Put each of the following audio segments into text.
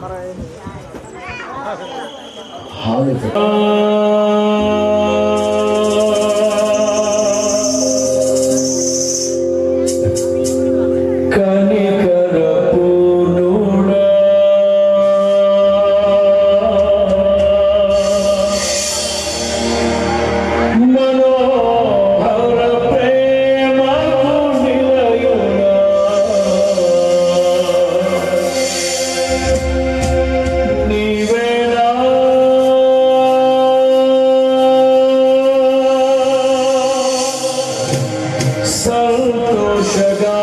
はい。sugar.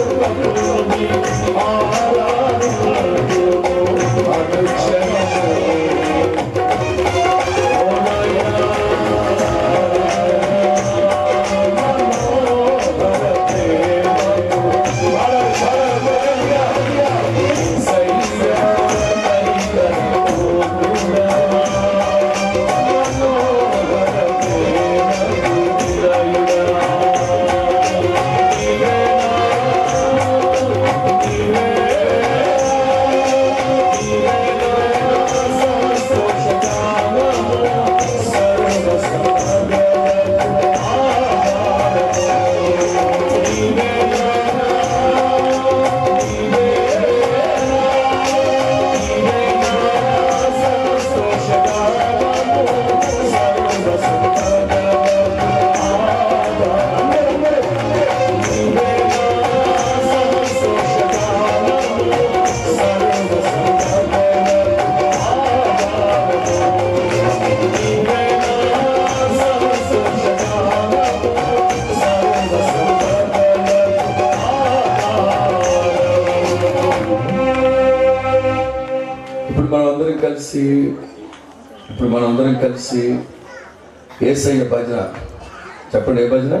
Obrigado. ఇప్పుడు మనందరం కలిసి ఇప్పుడు మనందరం కలిసి ఏసయ్య భజన. చెప్పండి ఏ భజన?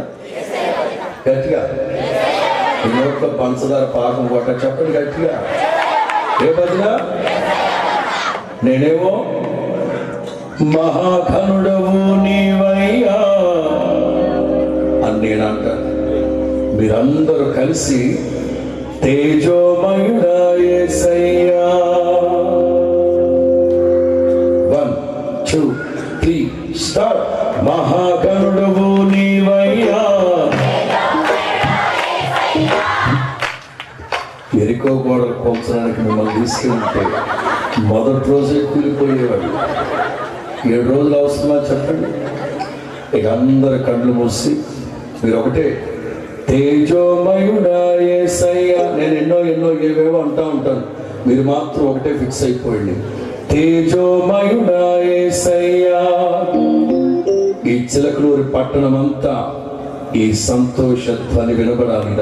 గట్టిగా. ఈ నోట్లో పంచదార పాకం కొట్ట. చెప్పండి గట్టిగా. ఏ భజన? నేనేమో? మహాఘనుడవు నీవయ్యా అని నేను అంటాను మీరందరూ కలిసి తేజోమయుడా ఏసయ్య. స్టార్ట్ మహాగణుడవు నీవయ్యా. ఎరికో గోడలు పోల్చడానికి మిమ్మల్ని తీసుకెళ్తే మొదటి రోజే కూలిపోయేవాడు. ఏడు రోజులు అవసరమా చెప్పండి? ఇక అందరు కళ్ళు మూసి మీరు ఒకటే తేజోమయుడా యేసయ్య నేను ఎన్నో ఎన్నో ఏవేవో అంటా ఉంటాను. మీరు మాత్రం ఒకటే ఫిక్స్ అయిపోయింది తేజోమయుడా ఏసయ్యా ఈ చిలకలూరి పట్టణం అంతా ఈ సంతోష ధ్వని వినబడాలి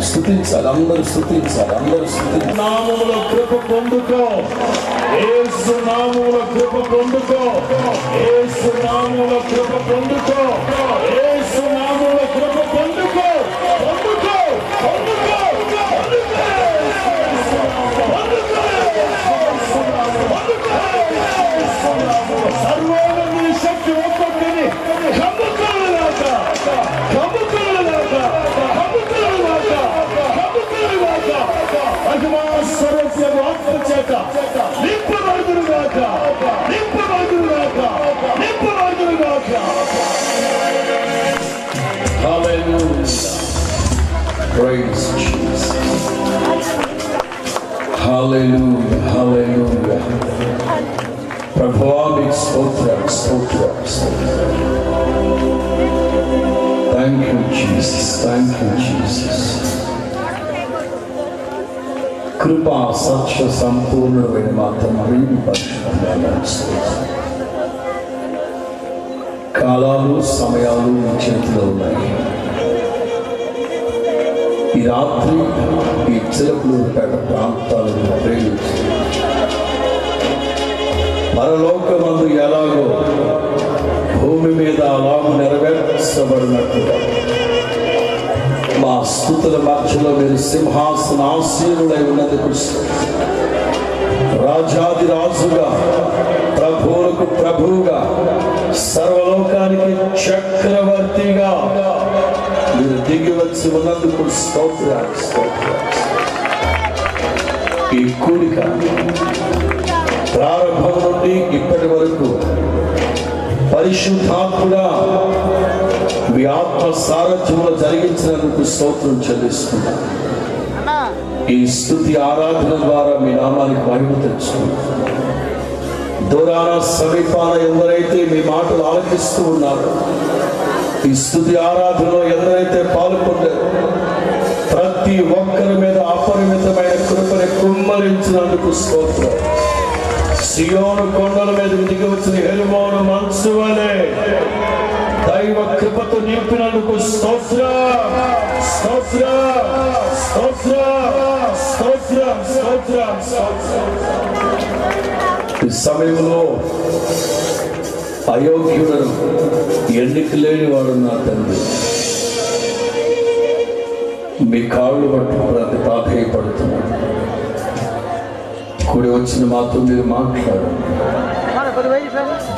స్థుతించాలి అందరు స్థుతించాలి అందరు నామముల కృప పొందుకో. ఏసు నామముల కృప పొందుకో. ఏసు నామముల కృప పొందుకో. ఏసు నామముల కృప పొందుకో. పొందుకో పొందుకో సర్వోన్నత శక్తి ఒక్కొక్కని కమ్ముకో Vamos కృపా సత్య సంపూర్ణమైన మా కాలాలు సమయాలు మీ చేతిలో ఉన్నాయి. ఈ రాత్రి ఈ చిలకలూరుపేట ప్రాంతాలను ప్రేమించి పరలోకమందు ఎలాగో భూమి మీద అలాగ నెరవేర్చబడినట్టుగా మా స్థుతుల మధ్యలో మీరు సింహాసన ఉన్నది కృష్ణ రాజాది రాజుగా ప్రభువులకు ప్రభువుగా సర్వలోకానికి చక్రవర్తిగా మీరు దిగి వచ్చి ఉన్నందుకు స్తోత్రాలు. ఈ కూడిక ప్రారంభం నుండి ఇప్పటి వరకు పరిశుద్ధాత్ముడా ఆత్మ సారథ్యంలో జరిగించినందుకు స్తోత్రం చెల్లిస్తున్నాను. ఈ స్థుతి ఆరాధన ద్వారా మీ నామానికి మహిమ తెచ్చుకుంటాం దూరాన సమీపాన ఎందరైతే మీ మాటలు ఆలకిస్తూ ఉన్నారు ఈ స్థుతి ఆరాధనలో ఎందరైతే పాల్గొంటారు ప్రతి ఒక్కరి మీద అపరిమితమైన కృపని కుమ్మరించినందుకు స్తోత్రం. సియోను కొండల మీద దిగి వచ్చిన హెరుమోను మనసు వలె. దైవ కృపతో నింపినందుకు స్తోత్ర. స్తోత్ర. స్తోత్ర. స్తోత్ర. స్తోత్ర. స్తోత్ర ఈ సమయంలో అయోగ్యుడను ఎన్నిక లేని వాడు నా తండ్రి. మీ కాళ్ళు పట్టు ప్రతి ప్రాధేయపడుతున్నాడు కూడి వచ్చిన మాతో మీరు మాట్లాడండి.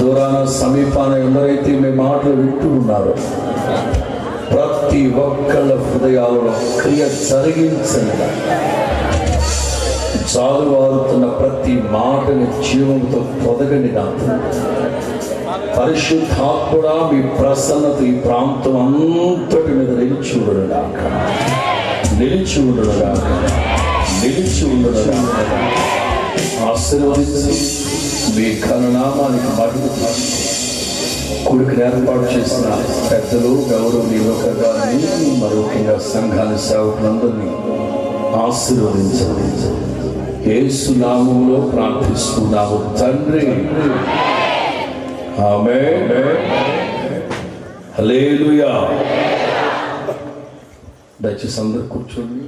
దూరాన సమీపాన ఎవరైతే మీ మాటలు వింటూ ఉన్నారో ప్రతి ఒక్కళ్ళ హృదయాలలో క్రియ జరిగించండి. జాలువారుతున్న ప్రతి మాటని జీవంతో పొదగండి నాకు పరిశుద్ధాత్ముడా మీ ప్రసన్నత ఈ ప్రాంతం అంతటి మీద నిలిచి ఉండడుగాక నిలిచి ఉండడుగాక నిలిచి ఉండడుగాక ఆశీర్వదించి మీ ఘననామానికి మరుగు కుడికి ఏర్పాటు చేసిన పెద్దలు గౌరవనీయులు గారిని మరొకగా సంఘాల సేవకులందరినీ ఆశీర్వదించండి. ఏసు నామంలో ప్రార్థిస్తున్నాము తండ్రి. ఆమె హల్లెలూయా. దయచేసి అందరు కూర్చోండి.